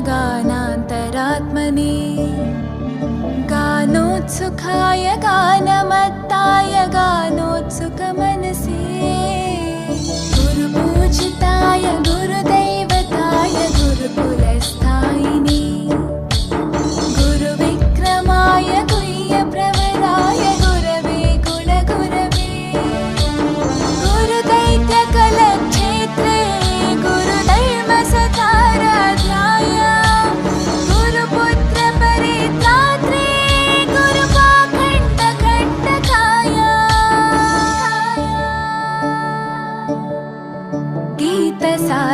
गानान्तरात्मने। गानोत्सुखाय गानमत्ताय गानोत्सुकमनसे। गुरुपूजिताय गुरुदैवताय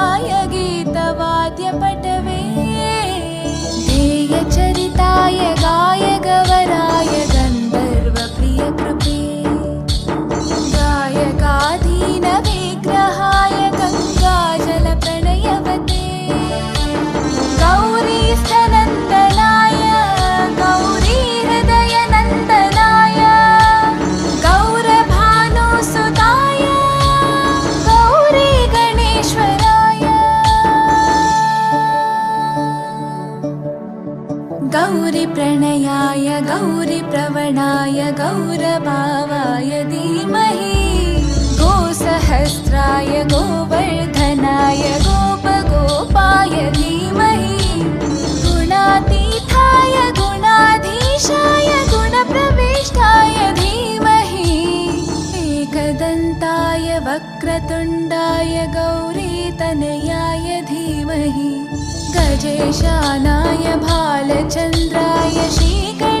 गीताश्रयाय गीतवाद्यपटवे गौरीप्रणयाय गौरीप्रवणाय गौरभावाय धीमहि। गोसहस्राय गोवर्धनाय गोपगोपाय धीमहि। गुणातीताय गुणाधीशाय गुणप्रविष्टाय धीमहि। एकदन्ताय वक्रतुण्डाय गौरीतनयाय धीमहि गजेशानाय भालचन्द्राय श्रीगणेशाय